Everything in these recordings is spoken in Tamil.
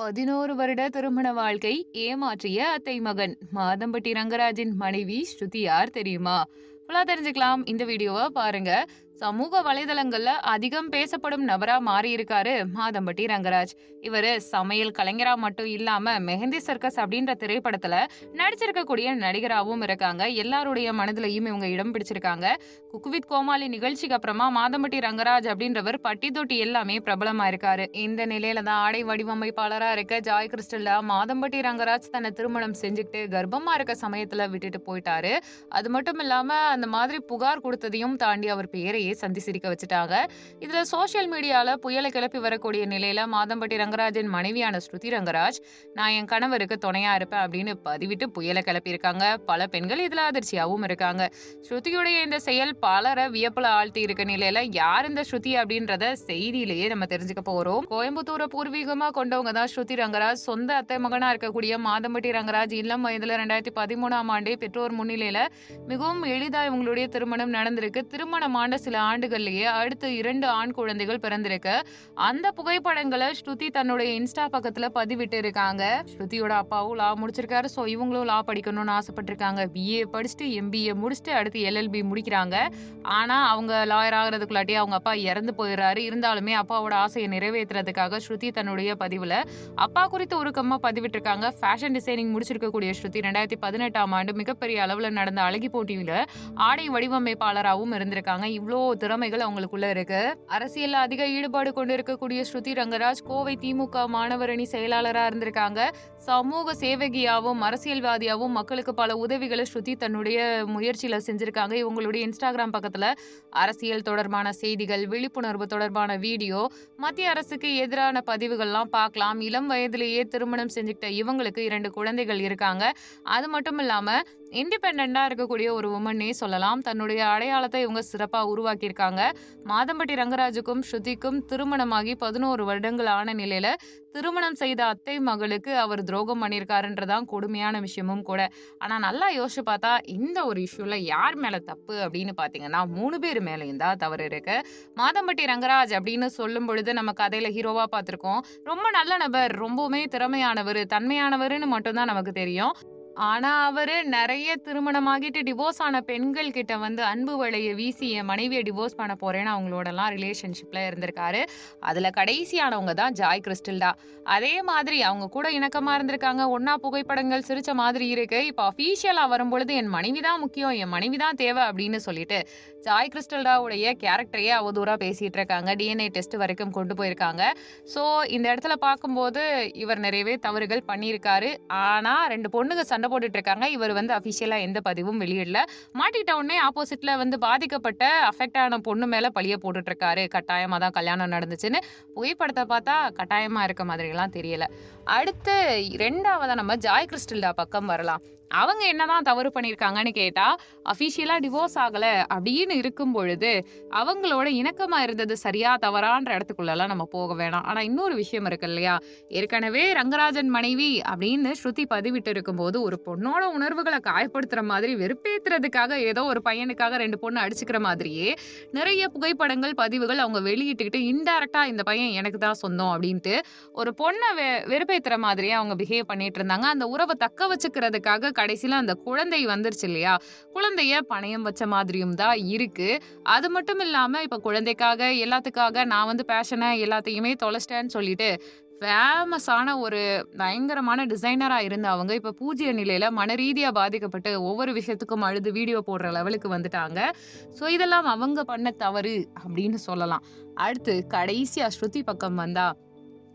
பதினோரு வருட திருமண வாழ்க்கை ஏமாற்றிய அத்தை மகன். மாதம்பட்டி ரங்கராஜின் மனைவி ஸ்ருதி யார் தெரியுமா? ஃபுல்லாக தெரிஞ்சுக்கலாம். இந்த வீடியோவை பாருங்க. சமூக வலைதளங்கள்ல அதிகம் பேசப்படும் நபரா மாறியிருக்காரு மாதம்பட்டி ரங்கராஜ். இவர் சமையல் கலைஞரா மட்டும் இல்லாம மெஹந்தி சர்க்கஸ் அப்படின்ற திரைப்படத்துல நடிச்சிருக்கக்கூடிய நடிகராகவும் இருக்காங்க. எல்லாருடைய மனதிலையும் இவங்க இடம் பிடிச்சிருக்காங்க. குக்குவித் கோமாளி நிகழ்ச்சிக்கு அப்புறமா மாதம்பட்டி ரங்கராஜ் அப்படின்றவர் பட்டி தொட்டி எல்லாமே பிரபலமா இருக்காரு. இந்த நிலையில தான் ஆடை வடிவமைப்பாளரா இருக்க ஜாய் கிறிஸ்டல்ல மாதம்பட்டி ரங்கராஜ் தன்னை திருமணம் செஞ்சுக்கிட்டு கர்ப்பமா இருக்க சமயத்துல விட்டுட்டு போயிட்டாரு. அது மட்டும் இல்லாம அந்த மாதிரி புகார் கொடுத்ததையும் தாண்டி அவர் பேரையே சந்தி சிரிக்க வச்சுட்டாங்க. இதுல சோசியல் மீடியால புயலை கிளப்பி வரக்கூடிய நிலையில மாதம்பட்டி ரங்கராஜன் மனைவியான ஸ்ருதி ரங்கராஜ் நான் என் கணவருக்கு துணையா இருப்பேன் அப்படின்னு பதிவிட்டு புயலை கிளப்பியிருக்காங்க. பல பெண்கள் இதுல அதிர்ச்சியாகவும் இருக்காங்க. ஸ்ருதியுடைய இந்த செயல் பலரை வியப்புல ஆழ்த்தி இருக்க நிலையில யார் இந்த ஸ்ருதி அப்படின்றத செய்தியிலேயே நம்ம தெரிஞ்சுக்க போறோம். கோயம்புத்தூரை பூர்வீகமா கொண்டவங்க தான் ஸ்ருதி ரங்கராஜ். சொந்த அத்தை மகனா இருக்கக்கூடிய மாதம்பட்டி ரங்கராஜ் இளம் வயதுல ரெண்டாயிரத்தி பதிமூணாம் ஆண்டே பெற்றோர் முன்னிலையில மிகவும் எளிதா இவங்களுடைய திருமணம் நடந்திருக்கு. திருமணம் ஆண்ட சில ஆண்டுகள்லயே அடுத்து இரண்டு ஆண் குழந்தைகள் பிறந்திருக்கு. அந்த புகைப்படங்களை ஸ்ருதி தன்னுடைய இன்ஸ்டா பக்கத்துல பதிவிட்டு இருக்காங்க ஸ்ருதியோட அப்பாவும் லா முடிச்சிருக்காரு. ஸோ இவங்களும் லா படிக்கணும்னு ஆசைப்பட்டிருக்காங்க. பிஏ படிச்சுட்டு எம்பிஏ முடிச்சுட்டு அடுத்து எல்எல்பி முடிக்கிறாங்க. ஆனா அவங்க லாயர் ஆகிறதுக்குள்ளாட்டி அவங்க அப்பா இறந்து போயிடுறாரு. இருந்தாலுமே அப்பாவோட ஆசையை நிறைவேற்றுறதுக்காக ஸ்ருதி தன்னுடைய பதிவுல அப்பா குறித்து உருக்கமா பதிவிட்டிருக்காங்க. ஃபேஷன் டிசைனிங் முடிச்சிருக்கக்கூடிய ஸ்ருதி ரெண்டாயிரத்தி பதினெட்டாம் ஆண்டு மிகப்பெரிய அளவில் நடந்த அழகி போட்டியில ஆடை வடிவமைப்பாளராகவும் இருந்திருக்காங்க. இவ்வளோ திறமைகள் அவங்களுக்குள்ள இருக்கு. அரசியல் அதிக ஈடுபாடு கொண்டு இருக்கக்கூடிய ஸ்ருதி ரங்கராஜ் கோவை திமுக மாணவரணி செயலாளரா இருந்திருக்காங்க. சமூக சேவகியாவும் அரசியல்வாதியாவும் மக்களுக்கு பல உதவிகளை ஸ்ருதி தன்னுடைய முயற்சியில செஞ்சிருக்காங்க. இவங்களுடைய இன்ஸ்டாகிராம் பக்கத்துல அரசியல் தொடர்பான செய்திகள் விழிப்புணர்வு தொடர்பான வீடியோ மத்திய அரசுக்கு எதிரான பதிவுகள்லாம் பார்க்கலாம். இளம் வயதிலேயே திருமணம் செஞ்சுக்கிட்ட இவங்களுக்கு இரண்டு குழந்தைகள் இருக்காங்க. அது மட்டும் இல்லாம இண்டிபெண்டா இருக்கக்கூடிய ஒரு உமன்னே சொல்லலாம். தன்னுடைய அடையாளத்தை இவங்க சிறப்பாக உருவாக்கியிருக்காங்க. மாதம்பட்டி ரங்கராஜுக்கும் ஸ்ருதிக்கும் திருமணமாகி பதினோரு வருடங்கள் ஆன நிலையில் திருமணம் செய்த அத்தை மகளுக்கு அவர் துரோகம் பண்ணியிருக்காருன்றதான் கொடுமையான விஷயமும் கூட. ஆனால் நல்லா யோசிச்சு பார்த்தா இந்த ஒரு இஷ்யூவில் யார் மேலே தப்பு அப்படின்னு பார்த்தீங்கன்னா மூணு பேர் மேலேயும் தான் தவறு இருக்கு. மாதம்பட்டி ரங்கராஜ் அப்படின்னு சொல்லும் பொழுது நம்ம கதையில் ஹீரோவாக பார்த்துருக்கோம். ரொம்ப நல்ல நபர் ரொம்பவுமே திறமையானவர் தன்மையானவர்னு மட்டும்தான் நமக்கு தெரியும். ஆனா அவரு நிறைய திருமணமாகிட்டு டிவோர்ஸ் ஆன பெண்கள் கிட்ட வந்து அன்பு வளைய வீசி என் மனைவியை டிவோர்ஸ் பண்ண போறேன்னு அவங்களோடலாம் ரிலேஷன்ஷிப்ல இருந்திருக்காரு. அதுல கடைசியானவங்க தான் ஜாய் கிறிஸ்டல்டா அதே மாதிரி அவங்க கூட இணக்கமா இருந்திருக்காங்க. ஒன்னா புகைப்படங்கள் சிரிச்ச மாதிரி இருக்கு. இப்போ அஃபீஷியலா வரும்பொழுது என் மனைவி தான் முக்கியம் என் மனைவி தான் தேவை அப்படின்னு சொல்லிட்டு ஜாய் கிறிஸ்டல்டாவுடைய கேரக்டரையே அவதூறா பேசிட்டு இருக்காங்க. டிஎன்ஏ டெஸ்ட் வரைக்கும் கொண்டு போயிருக்காங்க. ஸோ இந்த இடத்துல பார்க்கும்போது இவர் நிறையவே தவறுகள் பண்ணியிருக்காரு. ஆனா ரெண்டு பொண்ணுங்க சண்டை போட்டுட்டு இருக்காங்க இவர் வந்து அஃபிஷியலாக எந்த பதிவும் வெளியிடல. மாட்டிட்ட உடனே ஆப்போசிட்ல வந்து பாதிக்கப்பட்ட அஃபெக்ட் ஆன பொண்ணு மேல பழிய போட்டுட்டு இருக்காரு கட்டாயமா தான் கல்யாணம் நடந்துச்சுன்னு. புகைப்படத்தை பார்த்தா கட்டாயமா இருக்க மாதிரி எல்லாம் தெரியல. அடுத்து ரெண்டாவதா நம்ம ஜாய் கிறிஸ்டல்டா பக்கம் வரலாம். அவங்க என்னதான் தவறு பண்ணியிருக்காங்கன்னு கேட்டா அஃபிஷியலாக டிவோர்ஸ் ஆகல அப்படின்னு இருக்கும் பொழுது அவங்களோட இணக்கமா இருந்தது சரியா தவறான்ற இடத்துக்குள்ளெல்லாம் நம்ம போக வேணாம். ஆனா இன்னொரு விஷயம் இருக்கு இல்லையா? ஏற்கனவே ரங்கராஜன் மனைவி அப்படின்னு ஸ்ருதி பதிவிட்டு இருக்கும்போது ஒரு பொண்ணோட உணர்வுகளை காயப்படுத்துற மாதிரி வெறுப்பேத்துறதுக்காக ஏதோ ஒரு பையனுக்காக ரெண்டு பொண்ணு அடிச்சுக்கிற மாதிரியே நிறைய புகைப்படங்கள் பதிவுகள் அவங்க வெளியிட்டுக்கிட்டு இன்டைரக்டா இந்த பையன் எனக்கு தான் சொந்தம் அப்படின்ட்டு ஒரு பொண்ணை வெ வெறுப்பேத்துற மாதிரியே அவங்க பிஹேவ் பண்ணிட்டு இருந்தாங்க அந்த உறவை தக்க வச்சுக்கிறதுக்காக கடைசியில அந்த குழந்தை வந்துருச்சு இல்லையா? குழந்தைய பணையம் வச்ச மாதிரியும் தான் இருக்கு. அது மட்டும் இல்லாம இப்ப குழந்தைக்காக எல்லாத்துக்காக நான் வந்து பேஷனை எல்லாத்தையுமே தொலைச்சிட்டேன்னு சொல்லிட்டு ஃபேமஸான ஒரு பயங்கரமான டிசைனராக இருந்த அவங்க இப்போ பூஜ்ய நிலையில் மன ரீதியாக பாதிக்கப்பட்டு ஒவ்வொரு விஷயத்துக்கும் அழுது வீடியோ போடுற லெவலுக்கு வந்துட்டாங்க. ஸோ இதெல்லாம் அவங்க பண்ண தவறு அப்படின்னு சொல்லலாம். அடுத்து கடைசியாக ஸ்ருதி பக்கம் வந்தால்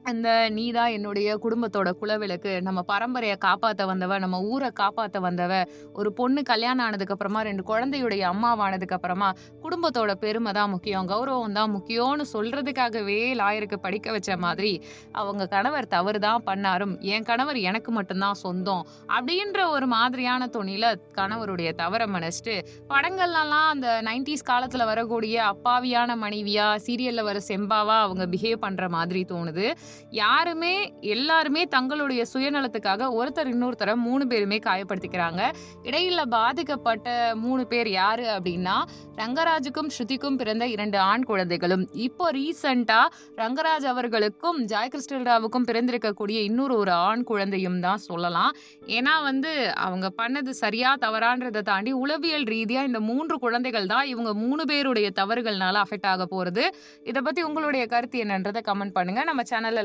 அந்த நீ தான் என்னுடைய குடும்பத்தோட குலவிளக்கு. நம்ம பரம்பரையை காப்பாற்ற வந்தவ நம்ம ஊரை காப்பாற்ற வந்தவ ஒரு பொண்ணு கல்யாணம் ஆனதுக்கு அப்புறமா ரெண்டு குழந்தையுடைய அம்மாவானதுக்கு அப்புறமா குடும்பத்தோட பெருமை தான் முக்கியம். கௌரவம் தான் முக்கியம்னு சொல்றதுக்காகவே லாயருக்கு படிக்க வச்ச மாதிரி அவங்க கணவர் தவறு தான் பண்ணாரும். என் கணவர் எனக்கு மட்டும்தான் சொந்தம் அப்படின்ற ஒரு மாதிரியான துணியில கணவருடைய தவறை மன்னிச்சிட்டு படங்கள்லாம் அந்த நைன்டிஸ் காலத்துல வரக்கூடிய அப்பாவியான மனைவியா சீரியல்ல வர செம்பாவா அவங்க பிஹேவ் பண்ற மாதிரி தோணுது. யாருமே எல்லாருமே தங்களுடைய சுயநலத்துக்காக ஒருத்தர் இன்னொருத்தரை மூணு பேருமே காயப்படுத்திக்கிறாங்க. இடையில பாதிக்கப்பட்ட மூணு பேர் யாரு அப்படின்னா ரங்கராஜுக்கும் ஸ்ருதிக்கும் பிறந்த இரண்டு ஆண் குழந்தைகளும். இப்போ ரீசண்டா ரங்கராஜ் அவர்களுக்கும் ஜாய் கிறிஸ்டல்ராவுக்கும் பிறந்திருக்கக்கூடிய இன்னொரு ஒரு ஆண் குழந்தையும் தான் சொல்லலாம். ஏன்னா வந்து அவங்க பண்ணது சரியா தவறான்றதை தாண்டி உளவியல் ரீதியா இந்த மூன்று குழந்தைகள் தான் இவங்க மூணு பேருடைய தவறுகள்னால அஃபெக்ட் ஆக போறது. இதை பத்தி உங்களுடைய கருத்து என்னன்றதை கமெண்ட் பண்ணுங்க. நம்ம சேனலை